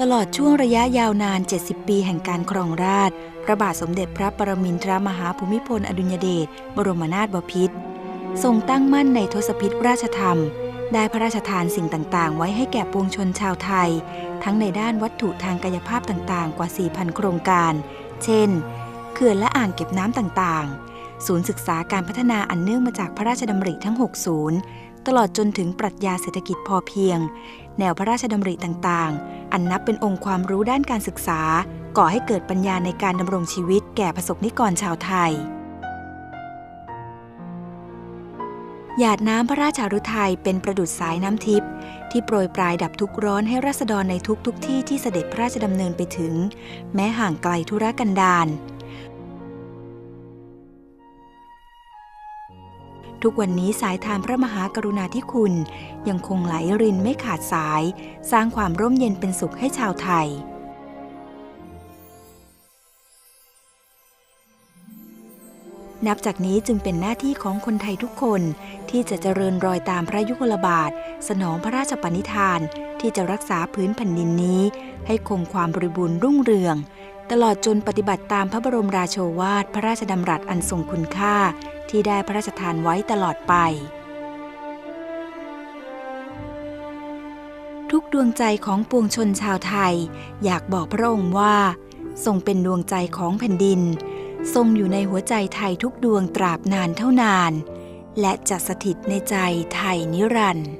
ตลอดช่วงระยะยาวนาน 70 ปีแห่งการครองราชพระบาทสมเด็จพระปรมินทรมหาภูมิพลอดุลยเดชบรมนาถบพิตรทรงตั้งมั่นในทศพิธราชธรรม ได้พระราชทานสิ่งต่างๆ ไว้ให้แก่ปวงชนชาวไทย ทั้งในด้านวัตถุทางกายภาพต่างๆ กว่า 4,000 โครงการ เช่น เขื่อนและอ่างเก็บน้ำต่างๆ ศูนย์ศึกษาการพัฒนาอันเนื่องมาจากพระราชดำริทั้ง 6 ศูนย์ ตลอดจนถึงปรัชญาเศรษฐกิจพอเพียง แนวพระราชดำริต่างๆ อันนับเป็นองค์ความรู้ด้านการศึกษา ก่อให้เกิดปัญญาในการดำรงชีวิตแก่ประสบนิกรชาวไทย หยาดน้ำพระราชาฤทัยเป็นประดุษสายน้ำทิพย์ที่โปรยปลายดับทุกข์ร้อนให้ราษฎรในทุกทุกๆที่ที่เสด็จพระราชดำเนินไปถึง แม้ห่างไกลธุรกันดาร ทุกวันนี้สายทานพระมหากรุณาธิคุณ ยังคงไหลรินไม่ขาดสาย สร้างความร่มเย็นเป็นสุขให้ชาวไทย นับจากนี้จึงเป็นหน้าที่ของคนไทยทุกคนที่จะเจริญรอยตามพระยุคลบาท สนองพระราชปณิธาน ที่จะรักษาพื้นแผ่นดินนี้ ให้คงความบริบูรณ์รุ่งเรือง ตลอดจนปฏิบัติตามพระบรมราโชวาทพระราชดำรัสอันทรงคุณค่าที่ได้พระราชทานไว้ตลอดไป ทุกดวงใจของปวงชนชาวไทย อยากบอกพระองค์ว่า ทรงเป็นดวงใจของแผ่นดิน ทรงอยู่ในหัวใจไทยทุกดวงตราบนานเท่านาน และจะสถิตในใจไทยนิรันดร์